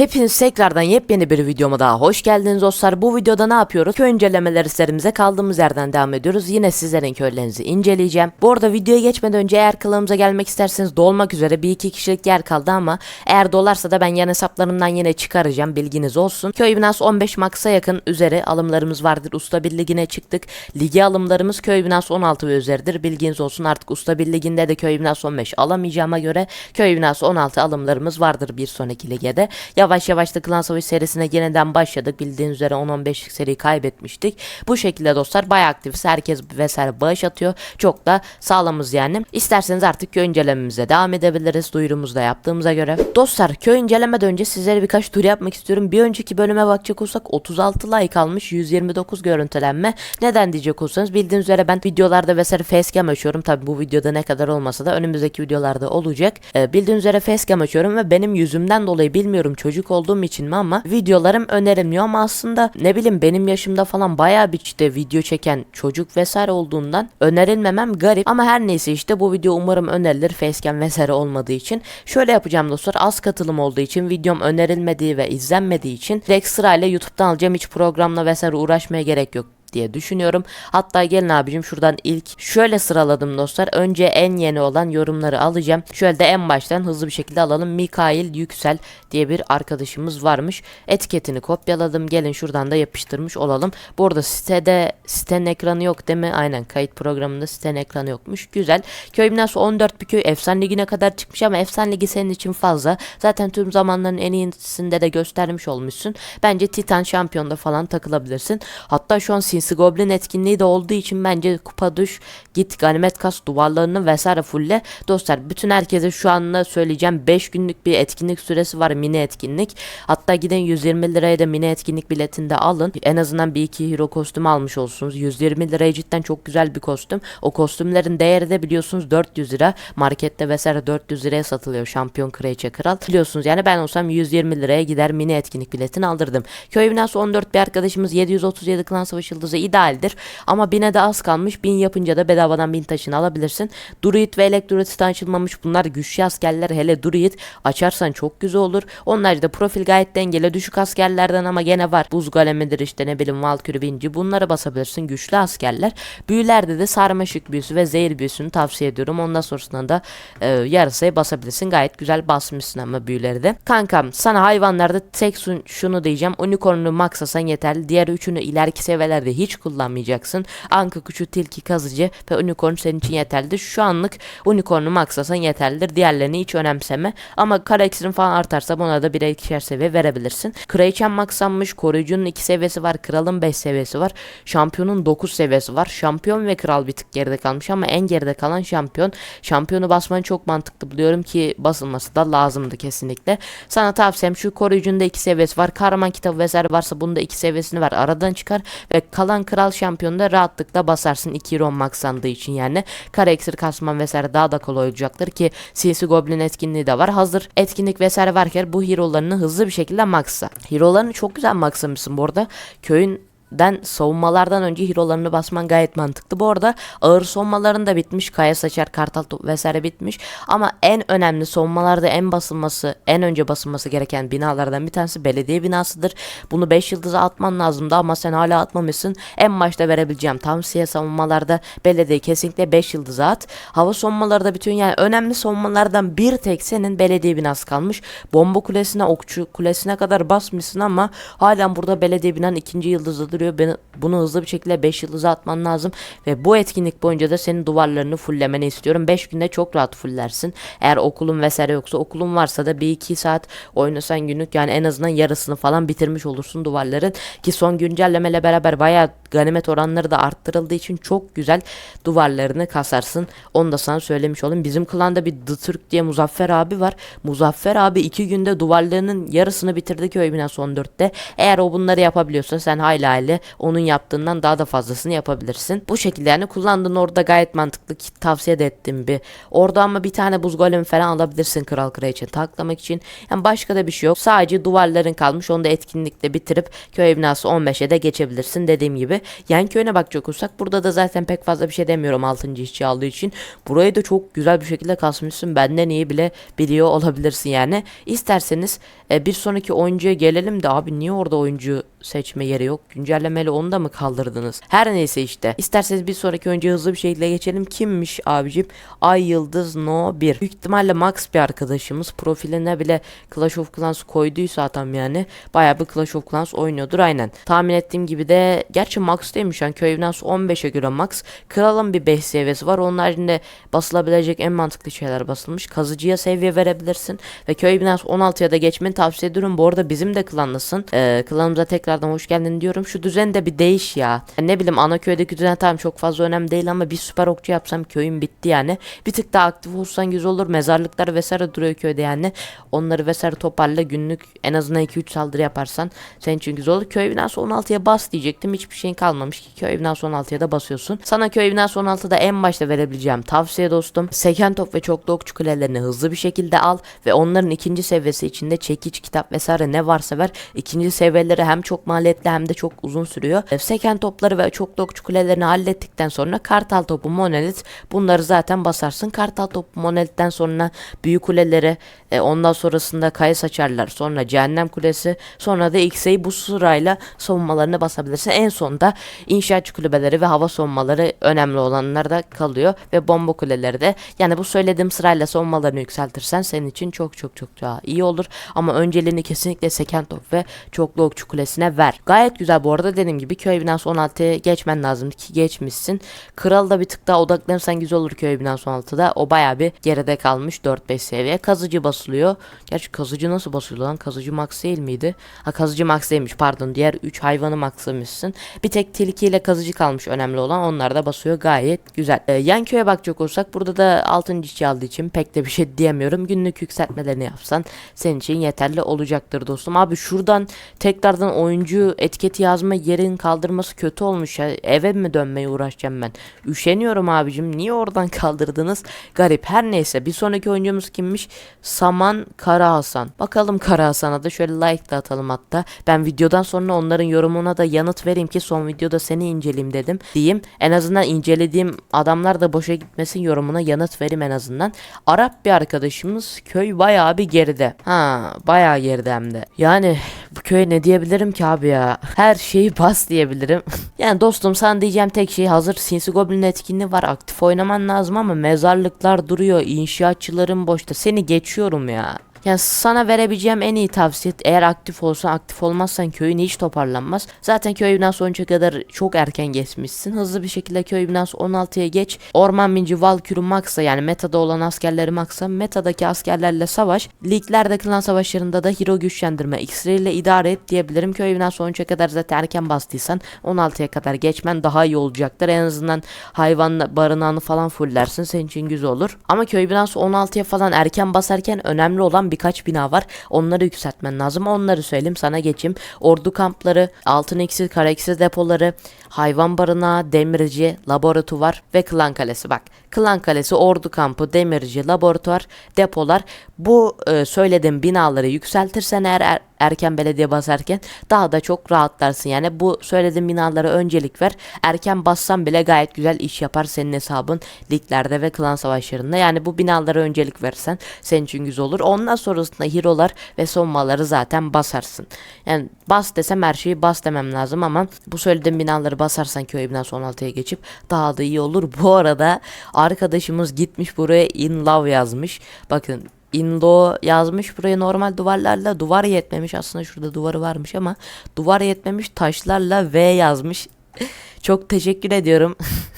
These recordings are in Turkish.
Hepiniz tekrardan yepyeni bir videoma daha hoş geldiniz dostlar. Bu videoda ne yapıyoruz? Köy incelemeleri serimize kaldığımız yerden devam ediyoruz. Yine sizlerin köylerinizi inceleyeceğim. Bu arada videoya geçmeden önce eğer kanalımıza gelmek isterseniz dolmak üzere bir iki kişilik yer kaldı ama eğer dolarsa da ben yan hesaplarımdan yine çıkaracağım bilginiz olsun. Köy binası 15 maksa yakın üzeri alımlarımız vardır. Usta bir ligine çıktık. Ligi alımlarımız köy binası 16 ve üzeridir. Bilginiz olsun artık usta bir liginde de köy binası 15 alamayacağıma göre köy binası 16 alımlarımız vardır bir sonraki ligede. Yavaş yavaş da Klan Savaşı serisine yeniden başladık. Bildiğiniz üzere 10-15'lik seri kaybetmiştik. Bu şekilde dostlar bayağı aktifiz. Herkes vesaire bağış atıyor. Çok da sağlamız yani. İsterseniz artık köy incelememize devam edebiliriz. Duyurumuzu da yaptığımıza göre. Dostlar köy incelemeden önce sizlere birkaç tur yapmak istiyorum. Bir önceki bölüme bakacak olsak 36 like almış 129 görüntülenme. Neden diyecek olsanız bildiğiniz üzere ben videolarda vesaire facecam açıyorum. Tabi bu videoda ne kadar olmasa da önümüzdeki videolarda olacak. Ee, bildiğiniz üzere facecam açıyorum ve benim yüzümden dolayı bilmiyorum çocuk olduğum için mi ama videolarım önerilmiyor ama aslında ne bileyim benim yaşımda falan bayağı bir işte video çeken çocuk vesaire olduğundan önerilmemem garip. Ama her neyse işte bu video umarım önerilir facecam vesaire olmadığı için. Şöyle yapacağım dostlar az katılım olduğu için videom önerilmediği ve izlenmediği için direkt sırayla YouTube'dan alacağım. Hiç programla vesaire uğraşmaya gerek yok diye düşünüyorum. Hatta gelin abicim şuradan ilk şöyle sıraladım dostlar. Önce en yeni olan yorumları alacağım. Şöyle de en baştan hızlı bir şekilde alalım. Mikail Yüksel diye bir arkadaşımız varmış. Etiketini kopyaladım. Gelin şuradan da yapıştırmış olalım. Bu arada sitede sitenin ekranı yok değil mi? Aynen kayıt programında sitenin ekranı yokmuş. Güzel. Köy binası 14 bir köy. Efsane ligine kadar çıkmış ama efsane ligi senin için fazla. Zaten tüm zamanların en iyisinde de göstermiş olmuşsun. Bence Titan şampiyonda falan takılabilirsin. Hatta şu an Sinsi Goblin etkinliği de olduğu için bence kupa düş git ganimet kas duvarlarını vesaire fulle. Dostlar bütün herkese şu anda söyleyeceğim 5 günlük bir etkinlik süresi var mini etkinlik. Hatta gidin 120 liraya da mini etkinlik biletinde alın. En azından bir iki hero kostümü almış olsunuz. 120 liraya cidden çok güzel bir kostüm. O kostümlerin değeri de biliyorsunuz 400 lira. Markette vesaire 400 liraya satılıyor. Şampiyon kraliçe kral. Biliyorsunuz yani ben olsam 120 liraya gider mini etkinlik biletini aldırdım. Köy binası 14 bir arkadaşımız 737 klan savaş yıldızı idealdir. Ama 1000'e de az kalmış. 1000 yapınca da bedavadan 1000 taşını alabilirsin. Druid ve Elektrolit açılmamış. Bunlar güçlü askerler. Hele Druid açarsan çok güzel olur. Onlar da profil gayet dengeli. Düşük askerlerden ama gene var. Buz golemidir işte ne bileyim Valkyrie Vinci. Bunları basabilirsin. Güçlü askerler. Büyülerde de sarmaşık büyüsü ve zehir büyüsünü tavsiye ediyorum. Ondan sonrasında da e, yarısayı basabilirsin. Gayet güzel basmışsın ama büyüleri de. Kankam sana hayvanlarda tek şunu diyeceğim. Unicorn'u maksasan yeterli. Diğer üçünü ileriki seviyelerde hiç kullanmayacaksın. Anka kuşu, tilki, kazıcı ve unicorn senin için yeterlidir. Şu anlık unicorn'u maksasan yeterlidir. Diğerlerini hiç önemseme. Ama kara iksirin falan artarsa buna da birer ikişer seviye verebilirsin. Kraliçem maksanmış. Koruyucunun 2 seviyesi var. Kralın 5 seviyesi var. Şampiyonun 9 seviyesi var. Şampiyon ve kral bir tık geride kalmış ama en geride kalan şampiyon. Şampiyonu basman çok mantıklı buluyorum ki basılması da lazımdı kesinlikle. Sana tavsiyem şu koruyucunun da 2 seviyesi var. Kahraman kitabı vesaire varsa bunda 2 seviyesini var. Aradan çıkar ve kalan kral şampiyonda rahatlıkla basarsın 2 hero maxlandığı için yani. Kara iksir kasman vesaire daha da kolay olacaktır ki Sinsi Goblin etkinliği de var. Hazır etkinlik vesaire varken bu hero'larını hızlı bir şekilde maxla. Hero'larını çok güzel maxlamışsın bu arada. Köyün den savunmalardan önce hero'larını basman gayet mantıklı. Bu arada ağır savunmaların da bitmiş. Kaya saçar, kartal top vesaire bitmiş. Ama en önemli savunmalarda en basılması, en önce basılması gereken binalardan bir tanesi belediye binasıdır. Bunu 5 yıldıza atman lazımdı ama sen hala atmamışsın. En başta verebileceğim tavsiye savunmalarda belediye kesinlikle 5 yıldıza at. Hava savunmaları da bütün yani önemli savunmalardan bir tek senin belediye binası kalmış. Bomba kulesine, okçu kulesine kadar basmışsın ama halen burada belediye binanın ikinci yıldızı duruyor. Beni, bunu hızlı bir şekilde 5 yıldıza atman lazım. Ve bu etkinlik boyunca da senin duvarlarını fullemeni istiyorum. 5 günde çok rahat fullersin. Eğer okulun vesaire yoksa okulun varsa da 1-2 saat oynasan günlük yani en azından yarısını falan bitirmiş olursun duvarların. Ki son güncellemeyle beraber bayağı ganimet oranları da arttırıldığı için çok güzel duvarlarını kasarsın. Onu da sana söylemiş olayım. Bizim klanda bir The Türk diye Muzaffer abi var. Muzaffer abi 2 günde duvarlarının yarısını bitirdi köy binası 14'te. Eğer o bunları yapabiliyorsa sen hayli hayli bile onun yaptığından daha da fazlasını yapabilirsin. Bu şekilde yani kullandığın orada gayet mantıklı ki tavsiye de ettiğim bir. Orada ama bir tane buz golemi falan alabilirsin kral kraliçe taklamak için. Yani başka da bir şey yok. Sadece duvarların kalmış. Onu da etkinlikle bitirip köy binası 15'e de geçebilirsin dediğim gibi. Yan köyüne bakacak olursak burada da zaten pek fazla bir şey demiyorum 6. işçi aldığı için. Burayı da çok güzel bir şekilde kasmışsın. Benden iyi bile biliyor olabilirsin yani. İsterseniz e, bir sonraki oyuncuya gelelim de abi niye orada oyuncu seçme yeri yok? Güncellemeli onu da mı kaldırdınız? Her neyse işte. İsterseniz bir sonraki oyuncuya hızlı bir şekilde geçelim. Kimmiş abicim? Ay Yıldız No 1. Büyük ihtimalle Max bir arkadaşımız. Profiline bile Clash of Clans koyduysa adam yani. Bayağı bir Clash of Clans oynuyordur aynen. Tahmin ettiğim gibi de gerçi Max değilmiş yani köy binası 15'e göre Max. Kralın bir 5 seviyesi var. Onun haricinde basılabilecek en mantıklı şeyler basılmış. Kazıcıya seviye verebilirsin. Ve köy binası 16'ya da geçmeni tavsiye ediyorum. Bu arada bizim de klanlısın. Ee, klanımıza tekrardan hoş geldin diyorum. Şu düzen de bir değiş ya. Yani ne bileyim ana köydeki düzen tamam çok fazla önemli değil ama bir süper okçu yapsam köyüm bitti yani. Bir tık daha aktif olsan güzel olur. Mezarlıklar vesaire duruyor köyde yani. Onları vesaire toparla günlük en azından 2-3 saldırı yaparsan senin için güzel olur. Köy binası 16'ya bas diyecektim. Hiçbir şeyin kalmamış ki köy binası 16'ya da basıyorsun. Sana köy binası 16'da en başta verebileceğim tavsiye dostum. Seken top ve çoklu okçu kulelerini hızlı bir şekilde al ve onların ikinci seviyesi içinde çekiç, kitap vesaire ne varsa ver. İkinci seviyeleri hem çok maliyetli hem de çok uzun sürüyor. E, Seken topları ve çoklu okçu kulelerini hallettikten sonra kartal topu monelit bunları zaten basarsın. Kartal topu monelitten sonra büyük kuleleri e, ondan sonrasında kayıs açarlar. Sonra cehennem kulesi sonra da X'e'yi bu sırayla savunmalarını basabilirsin. En sonunda inşaatçı kulübeleri ve hava savunmaları önemli olanlar da kalıyor ve bomba kuleleri de yani bu söylediğim sırayla savunmalarını yükseltirsen senin için çok çok çok daha iyi olur. Ama önceliğini kesinlikle seken top ve çoklu okçu kulesine ver. Gayet güzel bu arada dediğim gibi köy binası 16'ya geçmen lazım ki geçmişsin. Kral da bir tık daha odaklanırsan güzel olur köy binası 16'da. O baya bir geride kalmış 4-5 seviye. Kazıcı basılıyor. Gerçi kazıcı nasıl basılıyor lan? Kazıcı max değil miydi? Ha kazıcı max değilmiş pardon. Diğer 3 hayvanı maxlamışsın. Bir tek tilki ile kazıcı kalmış önemli olan. Onlar da basıyor gayet güzel. Ee, yan köye bakacak olursak burada da altın işçi aldığı için pek de bir şey diyemiyorum. Günlük yükseltmelerini yapsan senin için yeterli olacaktır dostum. Abi şuradan tekrardan oyuncu etiketi yazma yerin kaldırması kötü olmuş ya. Eve mi dönmeye uğraşacağım ben? Üşeniyorum abicim. Niye oradan kaldırdınız? Garip. Her neyse bir sonraki oyuncumuz kimmiş? Saman Kara Hasan. Bakalım Kara Hasan'a da şöyle like da atalım hatta. Ben videodan sonra onların yorumuna da yanıt vereyim ki son videoda seni inceleyeyim dedim. Diyeyim. En azından incelediğim adamlar da boşa gitmesin yorumuna yanıt vereyim en azından. Arap bir arkadaşımız köy bayağı bir geride. Ha bayağı geride hem de. Yani bu köye ne diyebilirim ki abi ya? Her şeyi bas diyebilirim. yani dostum sana diyeceğim tek şey hazır Sinsi Goblin etkinliği var. Aktif oynaman lazım ama mezarlıklar duruyor. İnşaatçıların boşta. Seni geçiyorum ya. Yani sana verebileceğim en iyi tavsiye eğer aktif olsan aktif olmazsan köyün hiç toparlanmaz. Zaten köy binası 13'e kadar çok erken geçmişsin. Hızlı bir şekilde köy binası 16'ya geç. Orman binci Valkürü Max'a yani metada olan askerleri Max'a metadaki askerlerle savaş. Liglerde klan savaşlarında da hero güçlendirme X-Ray ile idare et diyebilirim. Köy binası 13'e kadar zaten erken bastıysan 16'ya kadar geçmen daha iyi olacaktır. En azından hayvan barınağını falan fullersin. Senin için güzel olur. Ama köy binası 16'ya falan erken basarken önemli olan birkaç bina var. Onları yükseltmen lazım. Onları söyleyeyim sana geçeyim. Ordu kampları, altın iksir, kara iksir depoları, hayvan barınağı, demirci, laboratuvar ve klan kalesi. Bak klan kalesi, ordu kampı, demirci, laboratuvar, depolar. Bu e, söylediğim binaları yükseltirsen eğer er- erken belediye basarken daha da çok rahatlarsın. Yani bu söylediğim binalara öncelik ver. Erken bassan bile gayet güzel iş yapar senin hesabın liglerde ve klan savaşlarında. Yani bu binalara öncelik versen senin için güzel olur. Ondan sonrasında hero'lar ve savunmaları zaten basarsın. Yani bas desem her şeyi bas demem lazım ama bu söylediğim binaları basarsan köy binası 16'ya geçip daha da iyi olur. Bu arada arkadaşımız gitmiş buraya in love yazmış. Bakın Indo yazmış buraya normal duvarlarla duvar yetmemiş aslında şurada duvarı varmış ama duvar yetmemiş taşlarla V yazmış. Çok teşekkür ediyorum.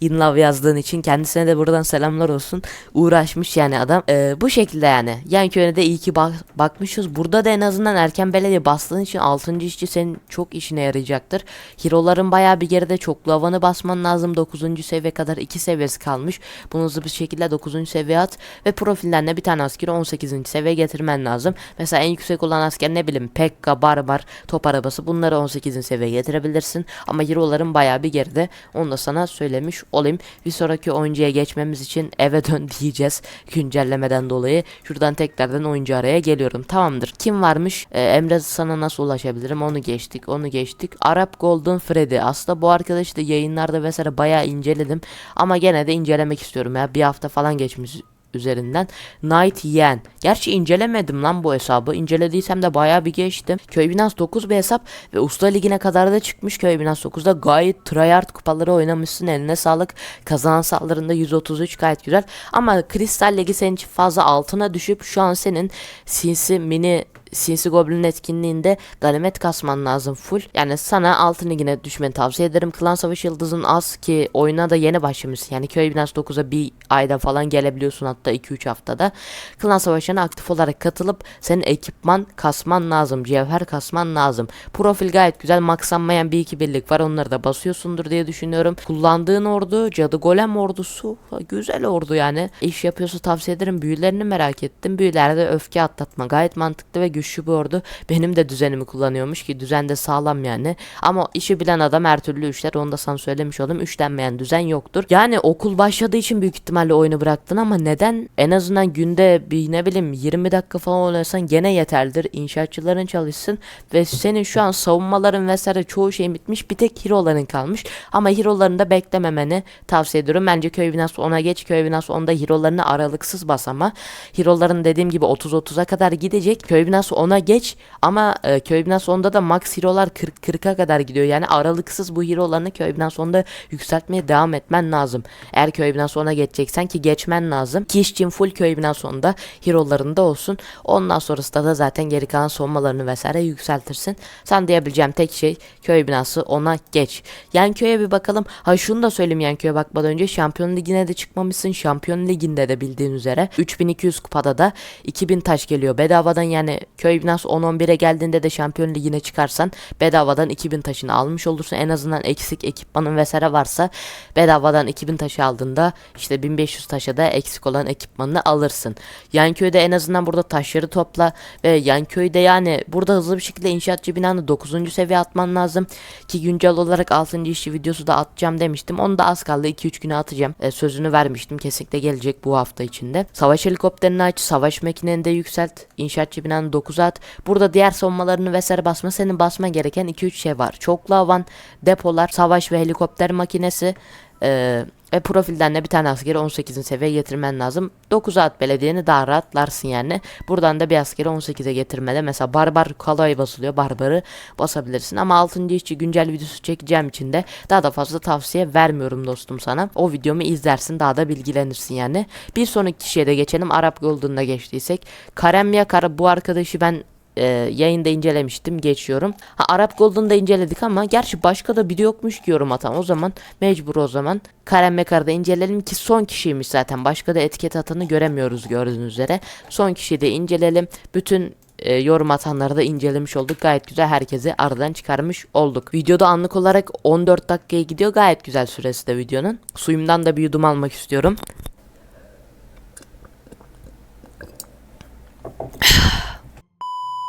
in love yazdığın için kendisine de buradan selamlar olsun. Uğraşmış yani adam. Ee, bu şekilde yani. Yan köyüne de iyi ki bak bakmışız. Burada da en azından erken belediye bastığın için 6. işçi senin çok işine yarayacaktır. Hero'ların bayağı bir geride çoklu havanı basman lazım. 9. seviye kadar 2 seviyesi kalmış. Bunu hızlı bir şekilde 9. seviye at ve profilden de bir tane askeri 18. seviye getirmen lazım. Mesela en yüksek olan asker ne bileyim Pekka, Barbar, top arabası bunları 18. seviye getirebilirsin. Ama hero'ların bayağı bir geride. Onu da sana söylemiş olayım. Bir sonraki oyuncuya geçmemiz için eve dön diyeceğiz güncellemeden dolayı. Şuradan tekrardan oyuncu araya geliyorum. Tamamdır. Kim varmış? Ee, Emre sana nasıl ulaşabilirim? Onu geçtik. Onu geçtik. Arap Golden Freddy. Aslında bu arkadaşı da yayınlarda vesaire bayağı inceledim. Ama gene de incelemek istiyorum ya. Bir hafta falan geçmiş üzerinden. Night Yen. Gerçi incelemedim lan bu hesabı. İncelediysem de bayağı bir geçtim. Köy Binance 9 bir hesap ve Usta Ligi'ne kadar da çıkmış Köy Binance 9'da. Gayet tryhard kupaları oynamışsın. Eline sağlık. Kazanan saldırında 133 gayet güzel. Ama Kristal Ligi senin için fazla altına düşüp şu an senin sinsi mini Sinsi Goblin etkinliğinde ganimet kasman lazım full. Yani sana altın ligine düşmeni tavsiye ederim. Klan Savaşı Yıldız'ın az ki oyuna da yeni başlamışsın. Yani Köy Binance 9'a bir ayda falan gelebiliyorsun hatta 2-3 haftada. Klan Savaşı'na aktif olarak katılıp senin ekipman kasman lazım. Cevher kasman lazım. Profil gayet güzel. Maksanmayan bir iki birlik var. Onları da basıyorsundur diye düşünüyorum. Kullandığın ordu Cadı Golem ordusu. Güzel ordu yani. İş yapıyorsa tavsiye ederim. Büyülerini merak ettim. Büyülerde öfke atlatma. Gayet mantıklı ve güçlü bir ordu. Benim de düzenimi kullanıyormuş ki düzen de sağlam yani. Ama işi bilen adam her türlü üçler. Onu da sana söylemiş oldum. Üçlenmeyen düzen yoktur. Yani okul başladığı için büyük ihtimalle oyunu bıraktın ama neden? En azından günde bir ne bileyim 20 dakika falan oynasan gene yeterlidir. İnşaatçıların çalışsın ve senin şu an savunmaların vesaire çoğu şey bitmiş. Bir tek hero'ların kalmış. Ama hero'larını da beklememeni tavsiye ediyorum. Bence köy binası ona geç. Köy binası onda hero'larını aralıksız bas ama. Hero'ların dediğim gibi 30-30'a kadar gidecek. Köy binası ona geç ama e, köy binası onda da max hero'lar 40-40'a kadar gidiyor. Yani aralıksız bu hero'larını köy binası onda yükseltmeye devam etmen lazım. Eğer köy binası ona geçeceksen ki geçmen lazım. Ki işçin full köy binası onda hero'larında olsun. Ondan sonrasında da zaten geri kalan savunmalarını vesaire yükseltirsin. Sen diyebileceğim tek şey köy binası ona geç. Yan köye bir bakalım. Ha şunu da söyleyeyim yan köye bakmadan önce Şampiyon Ligi'ne de çıkmamışsın. Şampiyon Ligi'nde de bildiğin üzere 3200 kupada da 2000 taş geliyor. Bedavadan yani Köy Köybinans 10-11'e geldiğinde de şampiyon ligine çıkarsan bedavadan 2000 taşını almış olursun. En azından eksik ekipmanın vesaire varsa bedavadan 2000 taşı aldığında işte 1500 taşa da eksik olan ekipmanını alırsın. Yan köyde en azından burada taşları topla ve yan köyde yani burada hızlı bir şekilde inşaatçı binanı 9. seviye atman lazım. Ki güncel olarak 6. işçi videosu da atacağım demiştim. Onu da az kaldı 2-3 güne atacağım. E, sözünü vermiştim kesinlikle gelecek bu hafta içinde. Savaş helikopterini aç, savaş makineni de yükselt. İnşaatçı binanın 9 uzat. Burada diğer savunmalarını vesaire basma. Senin basma gereken 2-3 şey var. Çoklu avan, depolar, savaş ve helikopter makinesi. Eee ve profilden de bir tane askeri 18. seviye getirmen lazım. 9'a at belediyeni daha rahatlarsın yani. Buradan da bir askeri 18'e getirmede mesela barbar kalay basılıyor. Barbarı basabilirsin. Ama 6. işçi güncel videosu çekeceğim için de daha da fazla tavsiye vermiyorum dostum sana. O videomu izlersin daha da bilgilenirsin yani. Bir sonraki kişiye de geçelim. Arap Golden'da geçtiysek. Karem Yakar bu arkadaşı ben e, yayında incelemiştim geçiyorum. Ha Arap Golden'da inceledik ama gerçi başka da biri yokmuş ki yorum atan. O zaman mecbur o zaman Karen Mekar'da inceleyelim ki son kişiymiş zaten. Başka da etiket atanı göremiyoruz gördüğünüz üzere. Son kişiyi de inceleyelim. Bütün e, yorum atanları da incelemiş olduk. Gayet güzel herkesi aradan çıkarmış olduk. Videoda anlık olarak 14 dakikaya gidiyor. Gayet güzel süresi de videonun. Suyumdan da bir yudum almak istiyorum.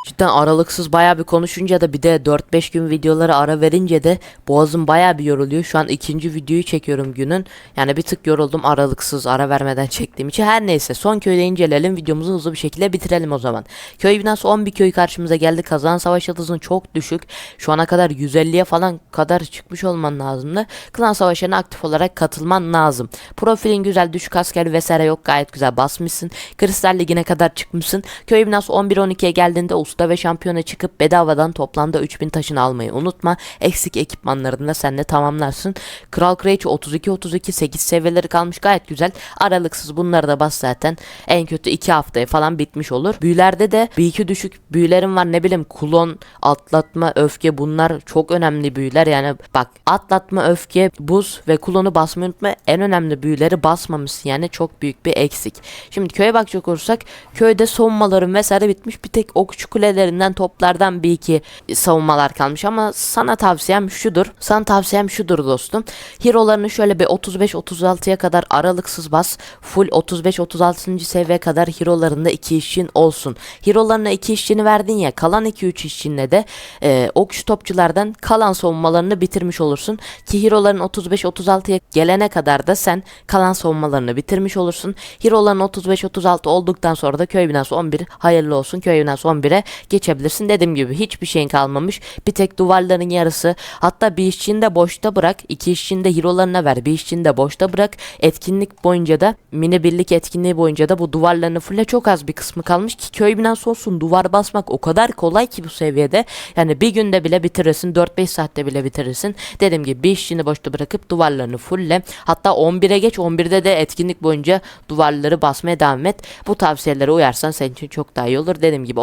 Cidden aralıksız baya bir konuşunca da bir de 4-5 gün videoları ara verince de boğazım baya bir yoruluyor. Şu an ikinci videoyu çekiyorum günün. Yani bir tık yoruldum aralıksız ara vermeden çektiğim için. Her neyse son köyde inceleyelim videomuzu hızlı bir şekilde bitirelim o zaman. Köy binası 11 köy karşımıza geldi. Kazan savaş yıldızın çok düşük. Şu ana kadar 150'ye falan kadar çıkmış olman lazımdı. Klan savaşlarına aktif olarak katılman lazım. Profilin güzel düşük asker vesaire yok gayet güzel basmışsın. Kristal ligine kadar çıkmışsın. Köy binası 11-12'ye geldiğinde usta usta ve şampiyona çıkıp bedavadan toplamda 3000 taşını almayı unutma. Eksik ekipmanlarını da sen de tamamlarsın. Kral Kraliçe 32-32 8 seviyeleri kalmış gayet güzel. Aralıksız bunları da bas zaten. En kötü 2 haftaya falan bitmiş olur. Büyülerde de bir iki düşük büyülerim var ne bileyim kulon, atlatma, öfke bunlar çok önemli büyüler. Yani bak atlatma, öfke, buz ve kulonu basmayı unutma. En önemli büyüleri basmamışsın yani çok büyük bir eksik. Şimdi köye bakacak olursak köyde savunmaların vesaire bitmiş. Bir tek okçu kulelerinden toplardan bir iki savunmalar kalmış ama sana tavsiyem şudur. Sana tavsiyem şudur dostum. Hero'larını şöyle bir 35-36'ya kadar aralıksız bas. Full 35-36. seviye kadar hero'larında iki işçin olsun. Hero'larına iki işçini verdin ya kalan 2-3 işçinle de e, okçu topçulardan kalan savunmalarını bitirmiş olursun. Ki hero'ların 35-36'ya gelene kadar da sen kalan savunmalarını bitirmiş olursun. Hero'ların 35-36 olduktan sonra da köy binası 11 hayırlı olsun köy binası 11'e geçebilirsin. Dediğim gibi hiçbir şeyin kalmamış. Bir tek duvarların yarısı hatta bir işçini de boşta bırak. iki işçini de hero'larına ver. Bir işçini de boşta bırak. Etkinlik boyunca da mini birlik etkinliği boyunca da bu duvarlarını fulle çok az bir kısmı kalmış ki köy binası olsun duvar basmak o kadar kolay ki bu seviyede. Yani bir günde bile bitirirsin 4-5 saatte bile bitirirsin. Dediğim gibi bir işçini boşta bırakıp duvarlarını fulle. Hatta 11'e geç 11'de de etkinlik boyunca duvarları basmaya devam et. Bu tavsiyelere uyarsan senin için çok daha iyi olur. Dediğim gibi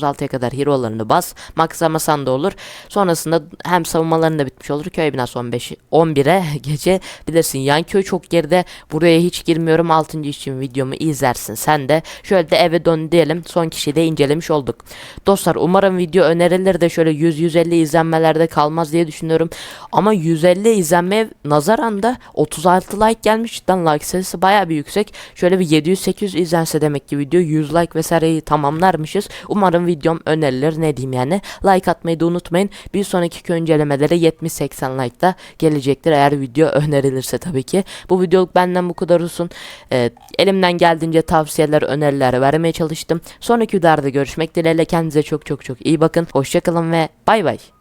35-36'ya kadar hero'larını bas. Maxlamasan da olur. Sonrasında hem savunmaların da bitmiş olur. Köy binası 15 11'e geçebilirsin. Yan köy çok geride. Buraya hiç girmiyorum. 6. için videomu izlersin. Sen de şöyle de eve dön diyelim. Son kişiyi de incelemiş olduk. Dostlar umarım video önerilir de şöyle 100-150 izlenmelerde kalmaz diye düşünüyorum. Ama 150 izlenmeye nazaran da 36 like gelmiş. Cidden like sayısı baya bir yüksek. Şöyle bir 700-800 izlense demek ki video 100 like vesaireyi tamamlarmışız. Umarım videom önerilir ne diyeyim yani. Like atmayı da unutmayın. Bir sonraki köy incelemeleri 70-80 like da gelecektir eğer video önerilirse tabii ki. Bu videoluk benden bu kadar olsun. Ee, elimden geldiğince tavsiyeler, öneriler vermeye çalıştım. Sonraki videolarda görüşmek dileğiyle kendinize çok çok çok iyi bakın. Hoşçakalın ve bay bay.